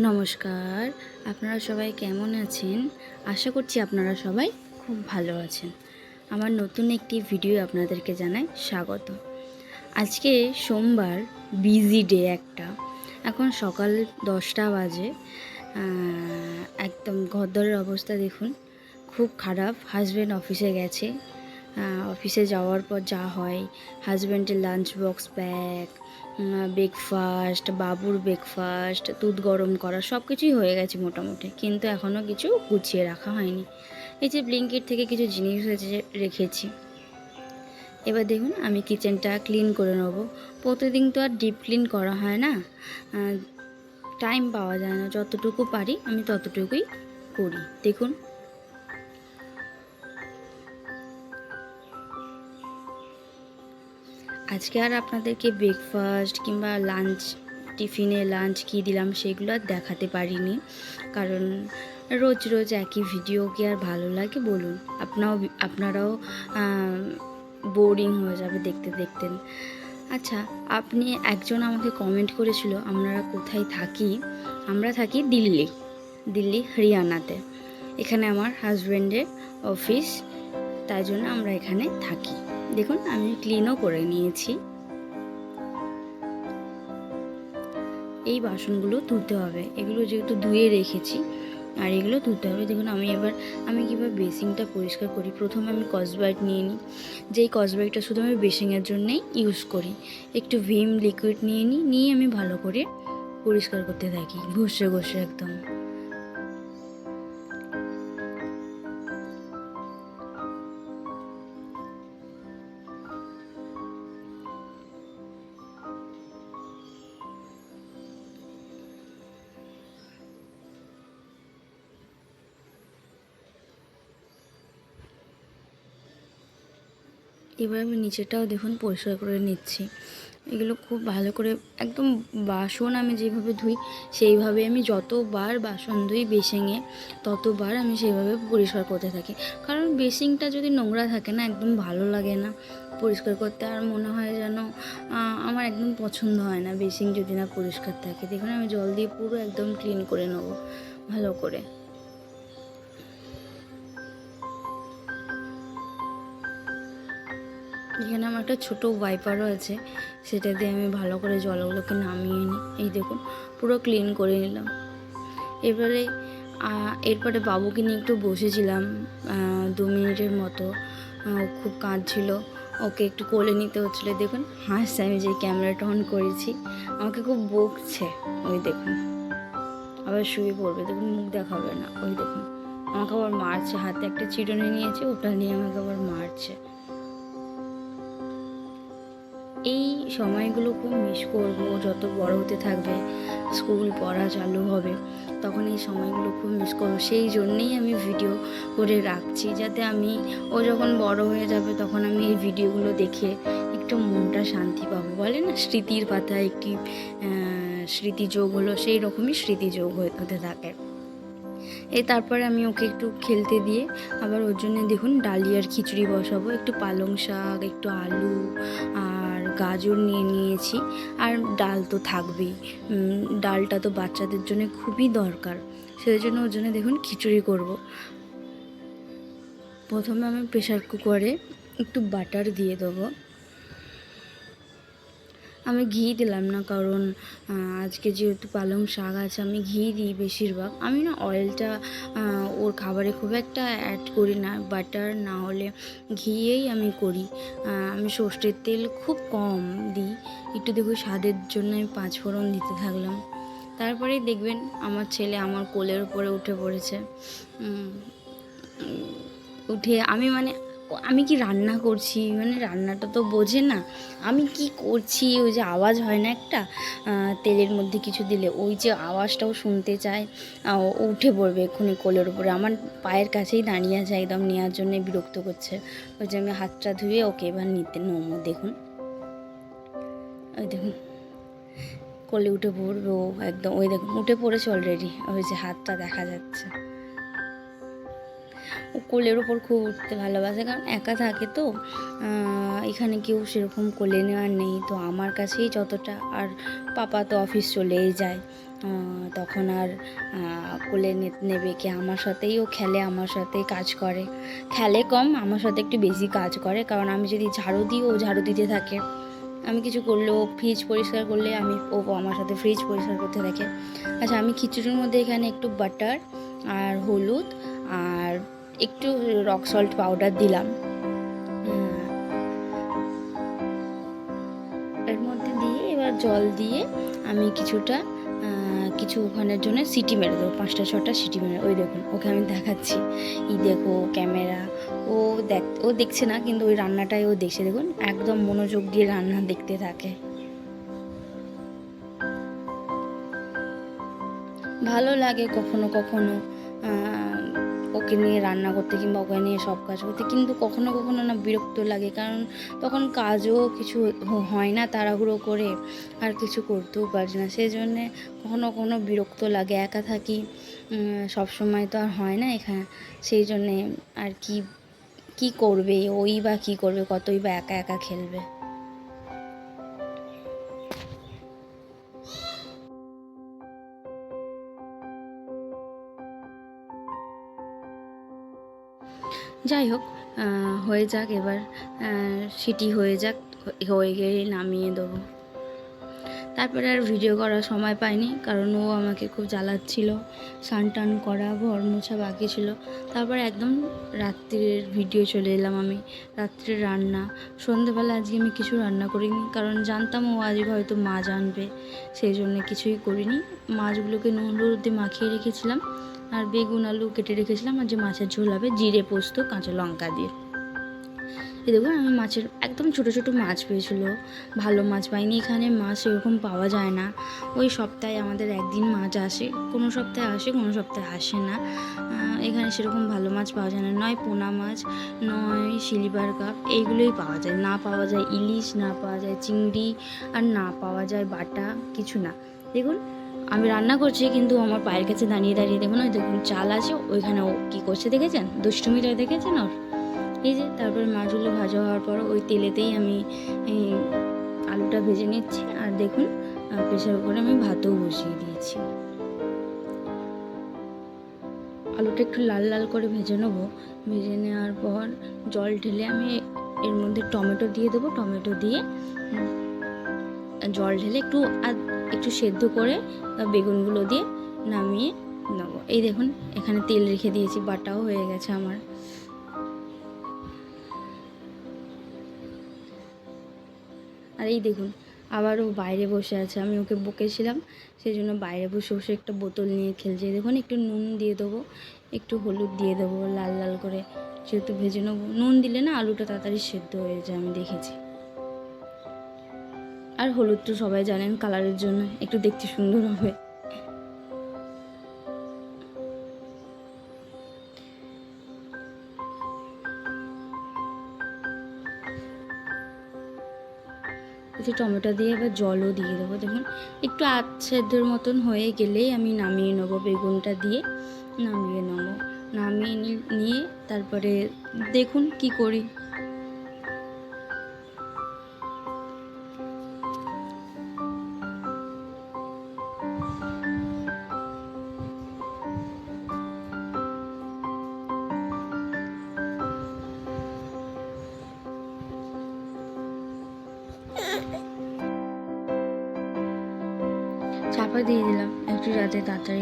নমস্কার। আপনারা সবাই কেমন আছেন? আশা করছি আপনারা সবাই খুব ভালো আছেন। আমার নতুন একটি ভিডিও আপনাদেরকে জানাই স্বাগত। আজকে সোমবার, বিজি ডে একটা। এখন সকাল দশটা বাজে। একদম ঘরদরের অবস্থা দেখুন। খুব খারাপ। হাজব্যান্ড অফিসে গেছে। অফিসে যাওয়ার পর যা হয় হাজব্যান্ডের লাঞ্চ বক্স প্যাক ব্রেকফাস্ট বাবুর ব্রেকফাস্ট দুধ গরম করা সব কিছুই হয়ে গেছে মোটামুটি। কিন্তু এখনও কিছু গুছিয়ে রাখা হয়নি। এই যে ব্লিঙ্কেট থেকে কিছু জিনিস হয়েছে রেখেছি। এবার দেখুন, আমি কিচেনটা ক্লিন করে নেব। প্রতিদিন তো আর ডিপ ক্লিন করা হয় না। টাইম পাওয়া যায় না। যতটুকু পারি, আমি ততটুকুই করি। দেখুন আজকে আর আপনাদেরকে ব্রেকফাস্ট কিংবা লাঞ্চ টিফিনে লাঞ্চ কী দিলাম সেগুলো আর দেখাতে পারিনি। কারণ রোজ রোজ একই ভিডিও কি আর ভালো লাগে বলুন। আপনারাও আপনারাও বোরিং হয়ে যাবে দেখতে দেখতে। আচ্ছা আপনি একজন আমাকে কমেন্ট করেছিল আমরা কোথায় থাকি? আমরা থাকি দিল্লি। দিল্লি, হরিয়ানাতে। এখানে আমার হাজব্যান্ডের অফিস তাই জন্য আমরা এখানে থাকি। দেখুন, আমি ক্লিনও করে নিয়েছি। এই বাসনগুলো ধুতে হবে। এগুলো যেহেতু ধুয়ে রেখেছি, আর এগুলো ধুতে হবে। দেখুন, আমি এবার, আমি কীভাবে বেসিংটা পরিষ্কার করি? প্রথমে আমি কসবাইট নিয়ে নিই। যেই কসবাইটটা শুধু আমি বেসিংয়ের জন্যেই ইউজ করি, একটু ভিম লিকুইড নিয়ে নিই, নিয়ে আমি ভালো করে পরিষ্কার করতে থাকি, ঘষে ঘষে একদম। এবার আমি নিচেটাও দেখুন পরিষ্কার করে নিচ্ছি। এগুলো খুব ভালো করে একদম বাসন আমি যেভাবে ধুই, সেইভাবে আমি যতবার বাসন ধুই বেসিংয়ে, ততবার আমি সেইভাবে পরিষ্কার করতে থাকি। কারণ বেসিংটা যদি নোংরা থাকে না, একদম ভালো লাগে না পরিষ্কার করতে। আর মনে হয় যেন আমার একদম পছন্দ হয় না বেসিং যদি না পরিষ্কার থাকে। দেখুন, আমি জল দিয়ে পুরো একদম ক্লিন করে নেব, ভালো করে। এখানে আমার একটা ছোটো ওয়াইপারও আছে। সেটা দিয়ে আমি ভালো করে জলগুলোকে নামিয়ে নিই এই দেখুন, পুরো ক্লিন করে নিলাম। এবারে এরপরে বাবুকে নিয়ে একটু বসেছিলাম দু মিনিটের মতো। খুব কাঁদছিল। ওকে একটু কোলে নিতে হচ্ছিল। দেখুন, হাসছে আমি যে ক্যামেরাটা অন করেছি। আমাকে খুব বকছে। ওই দেখুন, আবার শুয়ে পড়বে। দেখুন, মুখ দেখাবে না। ওই দেখুন, আমাকে আবার মারছে। হাতে একটা চিরুনি নিয়েছে, ওটা নিয়ে আমাকে আবার মারছে। সময়গুলো খুব মিস করব যত বড় হতে থাকবে স্কুল পড়া চালু হবে তখন এই সময়গুলো খুব মিস করব। সেই জন্যেই আমি ভিডিও করে রাখছি যাতে আমি ও যখন বড় হয়ে যাবে তখন আমি এই ভিডিওগুলো দেখে একটু মনটা শান্তি পাবো। বলে না স্মৃতির পাতা একটি আহ, স্মৃতি যোগ হলো সেই রকমই স্মৃতিযোগ হতে থাকে। এ তারপরে আমি ওকে একটু খেলতে দিয়ে আবার ওর জন্য দেখুন ডালিয়ার খিচুড়ি বসাবো একটু পালং শাক একটু আলু আর গাজর নিয়ে নিয়েছি আর ডাল তো থাকবেই। ডালটা তো বাচ্চাদের জন্য খুবই দরকার। সেই জন্য ওর জন্য দেখুন খিচুড়ি করব। প্রথমে আমি প্রেশার কুকারে একটু বাটার দিয়ে দেবো। আমি ঘি দিলাম না, কারণ আজকে যেহেতু পালং শাক আছে, আমি ঘি দিই বেশিরভাগ। আমি না অয়েলটা ওর খাবারে খুব একটা অ্যাড করি না বাটার না হলে ঘিয়েই আমি করি। আমি সর্ষের তেল খুব কম দিই। একটু দেখো স্বাদের জন্য আমি পাঁচ ফোড়ন দিতে থাকলাম। তারপরেই দেখবেন আমার ছেলে আমার কোলের উপরে উঠে পড়েছে। উঠে আমি মানে আমি কি রান্না করছি? মানে রান্নাটা তো বোঝে না। আমি কি করছি? ওই যে আওয়াজ হয় না একটা? তেলের মধ্যে কিছু দিলে। ওই যে আওয়াজটাও শুনতে চায়। ও উঠে পড়বে এক্ষুনি কোলের উপরে। আমার পায়ের কাছেই দাঁড়িয়ে আছে একদম নেওয়ার জন্য বিরক্ত করছে। ওই যে আমি হাতটা ধুয়ে ওকে এবার নিতে নমো দেখুন। ওই দেখুন। কোলে উঠে পড়বে ও একদম। ওই দেখুন, উঠে পড়েছে অলরেডি ওই যে হাতটা দেখা যাচ্ছে। কোলের ওপর খুব উঠতে ভালোবাসে, কারণ একা থাকে তো। এখানে কেউ সেরকম কোলে নেওয়ার নেই, তো আমার কাছেই যতটা, আর পাপা তো অফিস চলেই যায়। তখন আর কোলে নেবে কি? আমার সাথেই ও খেলে, আমার সাথেই কাজ করে। খেলে কম, আমার সাথে একটু বেশি কাজ করে, কারণ আমি যদি ঝাড়ু দিই, ও ঝাড়ু দিতে থাকে। আমি কিছু করলে ও ফ্রিজ পরিষ্কার করলে আমি, ও আমার সাথে ফ্রিজ পরিষ্কার করতে থাকে আচ্ছা আমি খিচুড়ির মধ্যে এখানে একটু বাটার আর হলুদ আর একটু রক সল্ট পাউডার দিলাম। এর মধ্যে দিয়ে এবার জল দিয়ে আমি কিছুটা কিছু ওখানের জন্য সিটি মেরে দেবো, পাঁচটা, ছটা সিটি মেরে, ওই দেখুন, ওকে আমি দেখাচ্ছি। ই দেখো ক্যামেরা, ও দেখ, ও দেখছে না, কিন্তু ওই রান্নাটাই ও দেখছে, দেখুন, একদম মনোযোগ দিয়ে রান্না দেখতে থাকে। ভালো লাগে কখনো কখনো ওকে নিয়ে রান্না করতে কিংবা ওকে নিয়ে সব কাজ করতে, কিন্তু কখনো কখনো না বিরক্ত লাগে। কারণ তখন কাজও কিছু হয় না, তাড়াহুড়ো করে আর কিছু করতেও পারছি না। সেই জন্যে কখনো কখনো বিরক্ত লাগে, একা থাকি সব সময় তো আর হয় না এখানে সেই জন্যে আর কি কি করবে, ওই বা কি করবে, কতই বা একা একা খেলবে। যাই হোক হয়ে যাক এবার সিটি হয়ে যাক, হয়ে গেলে নামিয়ে দেবো। তারপরে আর ভিডিও করার সময় পাইনি, কারণ ও আমাকে খুব জ্বালাচ্ছিল। স্নান টান করা, ঘর মোছা বাকি ছিল। তারপর একদম রাত্রির ভিডিও চলে এলাম আমি, রাত্রির রান্না। সন্ধেবেলা আজকে আমি কিছু রান্না করিনি, কারণ জানতাম ও আজকে হয়তো মাছ আনবে, সেই জন্য কিছুই করিনি। মাছগুলোকে নুন হলুদ দিয়ে মাখিয়ে রেখেছিলাম। আর বেগুন আলু কেটে রেখেছিলাম আর যে মাছের ঝোল হবে জিরে, পোস্ত, কাঁচা লঙ্কা দিয়ে। এ দেখুন, আমি মাছের একদম ছোট ছোট মাছ পেয়েছিল। ভালো মাছ পাইনি এখানে, মাছ এরকম পাওয়া যায় না। ওই সপ্তাহে আমাদের একদিন মাছ আসে, কোনো সপ্তাহে আসে, কোনো সপ্তাহে আসে না। এখানে সেরকম ভালো মাছ পাওয়া যায় না। নয় পোনা মাছ, নয় সিলিভার কাপ এইগুলোই পাওয়া যায়। না পাওয়া যায় ইলিশ, না পাওয়া যায় চিংড়ি, আর না পাওয়া যায় বাটা, কিছু না। দেখুন আমি রান্না করছি, কিন্তু আমার পায়ের কাছে দাঁড়িয়ে দাঁড়িয়ে দেখুন ওই দেখুন চাল আছে, ওইখানে ও কী করছে দেখেছেন? দুষ্টুমিটা দেখেছেন ওর? এই যে, তারপরে মাছগুলো ভাজা হওয়ার পর ওই তেলেতেই আমি আলুটা ভেজে নিচ্ছি, আর দেখুন প্রেশার করে আমি ভাতও বসিয়ে দিয়েছি। আলুটা একটু লাল লাল করে ভেজে নেব। ভেজে নেওয়ার পর জল ঢেলে আমি এর মধ্যে টমেটো দিয়ে দেবো। টমেটো দিয়ে জল ঢেলে একটু একটু সেদ্ধ করে আহ, বেগুনগুলো দিয়ে নামিয়ে নেব। এই দেখুন এখানে তেল রেখে দিয়েছি বাটাও হয়ে গেছে আমার। আর এই দেখুন আবারও বাইরে বসে আছে। আমি ওকে বকেছিলাম সেই জন্য বাইরে বসে বসে একটা বোতল নিয়ে খেলছে। দেখুন একটু নুন দিয়ে দেবো একটু হলুদ দিয়ে দেবো লাল লাল করে। যেহেতু ভেজে নেব। নুন দিলে না আলুটা তাড়াতাড়ি সেদ্ধ হয়ে যায় আমি দেখেছি। আর হলুদ তো সবাই জানেন কালারের জন্য একটু দেখতে সুন্দর হবে। টমেটো দিয়ে এবার জলও দিয়ে দেবো। দেখুন, একটু আধ সেদ্ধর মতন হয়ে গেলেই আমি নামিয়ে নেব বেগুনটা দিয়ে। নামিয়ে নেব। নামিয়ে নিয়ে তারপরে দেখুন কি করি।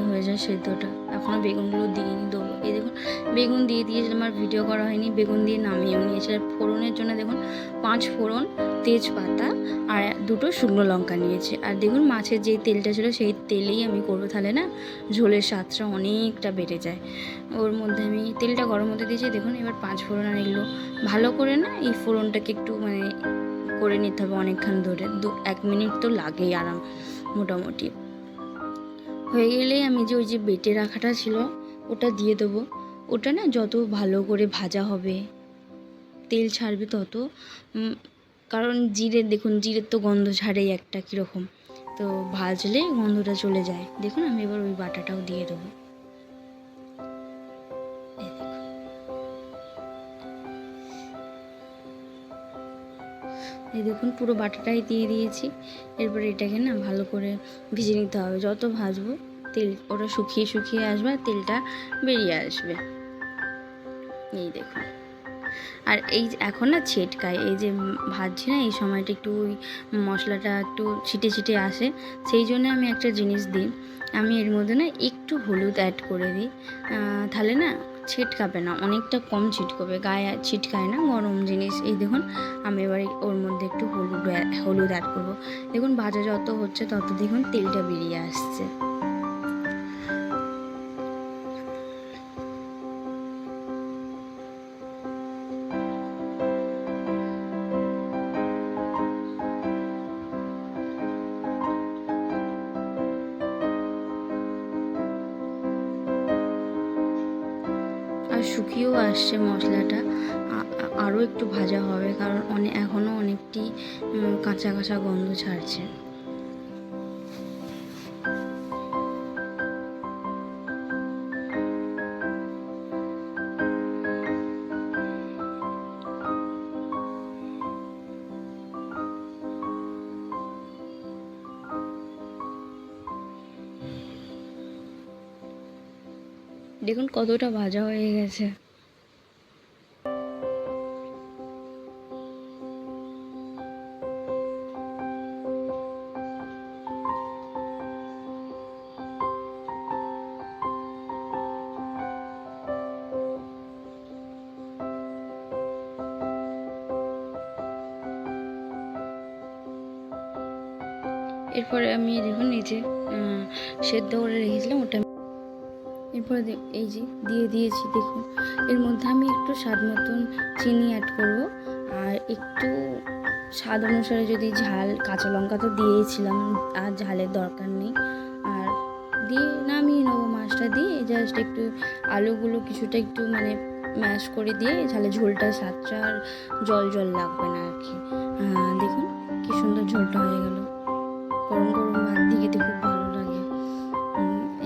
তাড়াতাড়ি হয়ে যায় সেদ্ধটা। এখনও বেগুনগুলো দিয়ে নি দেবো। এই দেখুন, বেগুন দিয়ে দিয়েছিলাম আর ভিডিও করা হয়নি। বেগুন দিয়ে নামিয়েও নিয়েছি। আর ফোড়নের জন্য দেখুন, পাঁচ ফোড়ন, তেজপাতা আর দুটো শুকনো লঙ্কা নিয়েছে। আর দেখুন, মাছের যে তেলটা ছিল সেই তেলেই আমি করব। তাহলে না, ঝোলের স্বাদটা অনেকটা বেড়ে যায়। ওর মধ্যে আমি তেলটা গরম হতে দিয়েছি। দেখুন, এবার পাঁচ ফোড়ন আর এগুলো। ভালো করে না এই ফোড়নটাকে একটু মানে করে নিতে হবে অনেকক্ষণ ধরে। দু এক মিনিট তো লাগেই আরাম, মোটামুটি। হয়ে গেলেই আমি যে ওই যে বেটে রাখাটা ছিল, ওটা দিয়ে দেবো। ওটা না যত ভালো করে ভাজা হবে, তেল ছাড়বে তত। কারণ জিরে দেখুন, জিরের তো গন্ধ ছাড়েই একটা কীরকম। তো ভাজলে গন্ধটা চলে যায়। দেখুন, আমি এবার ওই বাটাটাও দিয়ে দেবো। এই দেখুন, পুরো বাটাটাই দিয়ে দিয়েছি। এরপর এটাকে না ভালো করে ভিজে নিতে হবে। যত ভাজবো তেল, ওটা শুকিয়ে শুকিয়ে আসবে তেলটা বেরিয়ে আসবে। এই দেখুন। আর এই এখন না ছেটকায়, এই যে ভাজছি না, এই সময়টা একটু ওই মশলাটা একটু ছিটে ছিটে আসে, সেই জন্য আমি একটা জিনিস দিই, আমি এর মধ্যে না একটু হলুদ অ্যাড করে দিই। তাহলে না ছিটকাবে না, অনেকটা কম ছিটকবে, গায়ে ছিটকায় না, গরম জিনিস। এই দেখুন, আমি এবার ওর মধ্যে একটু হলুদ হলুদ অ্যাড করব। দেখুন, ভাজা যত হচ্ছে তত দেখুন তেলটা বেরিয়ে আসছে। শুকিয়েও আসছে মশলাটা। আরও একটু ভাজা হবে, কারণ অনেক এখনও অনেকটি কাঁচা কাঁচা গন্ধ ছাড়ছে। দেখুন কতটা ভাজা হয়ে গেছে। এরপরে আমি দেখুন আহ, সেদ্ধ করে রেখেছিলাম ওটা এরপরে এই যে দিয়ে দিয়েছি দেখুন। এর মধ্যে আমি একটু স্বাদ মতন চিনি অ্যাড করব। আর একটু স্বাদ অনুসারে যদি ঝাল কাঁচা লঙ্কা তো দিয়েছিলাম আর ঝালের দরকার নেই। আর দিয়ে নামিয়ে নেব মাছটা দিয়ে জাস্ট একটু আলুগুলো কিছুটা একটু মানে ম্যাশ করে দিয়ে ঝালে ঝোলটা স্বাদটা আর জল জল লাগবে না আর কি। দেখুন কি সুন্দর ঝোলটা হয়ে গেল। গরম গরম ভাত দিয়ে উম,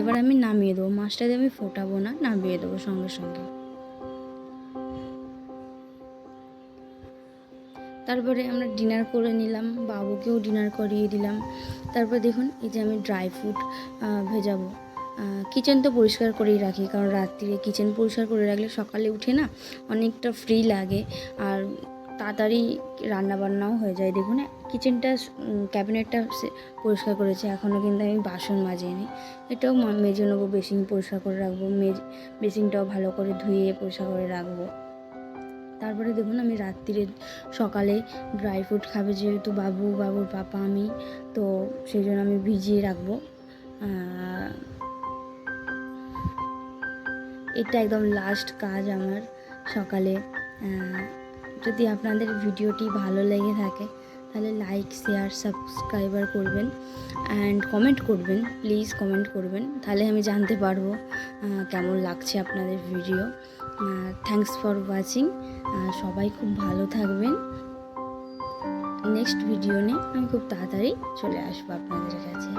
এবার আমি নামিয়ে দেবো। মাছটা দিয়ে আমি ফোটাবো না, নামিয়ে দেবো সঙ্গে সঙ্গে। তারপরে আমরা ডিনার করে নিলাম, বাবুকেও ডিনার করিয়ে দিলাম। তারপর দেখুন, এই যে আমি ড্রাই ফ্রুট ভেজাবো। কিচেন তো পরিষ্কার করেই রাখি, কারণ রাত্রিরে কিচেন পরিষ্কার করে রাখলে সকালে উঠে না অনেকটা ফ্রি লাগে। আর তাড়াতাড়ি রান্না বান্নাও হয়ে যায়। দেখুন কিচেনটা ক্যাবিনেটটা পরিষ্কার করেছি। এখনও কিন্তু আমি বাসন মাজিনি। এটাও মেজে নেব বেসিন পরিষ্কার করে রাখব। মেজ বেসিনটাও ভালো করে ধুয়ে পরিষ্কার করে রাখব। তারপরে দেখুন, আমি রাত্রিরে সকালে ড্রাই ফ্রুট খাবে যেহেতু বাবু, বাবুর পাপা, আমি। তো সেই জন্য আমি ভিজিয়ে রাখব। এটা একদম লাস্ট কাজ আমার সকালে। যদি আপনাদের ভিডিওটি ভালো লেগে থাকে, তাহলে লাইক শেয়ার সাবস্ক্রাইবার করবেন অ্যান্ড কমেন্ট করবেন প্লিজ কমেন্ট করবেন, তাহলে আমি জানতে পারব কেমন লাগছে আপনাদের ভিডিও থ্যাংকস ফর ওয়াচিং সবাই খুব ভালো থাকবেন। নেক্সট ভিডিও নিয়ে আমি খুব তাড়াতাড়ি চলে আসব আপনাদের কাছে।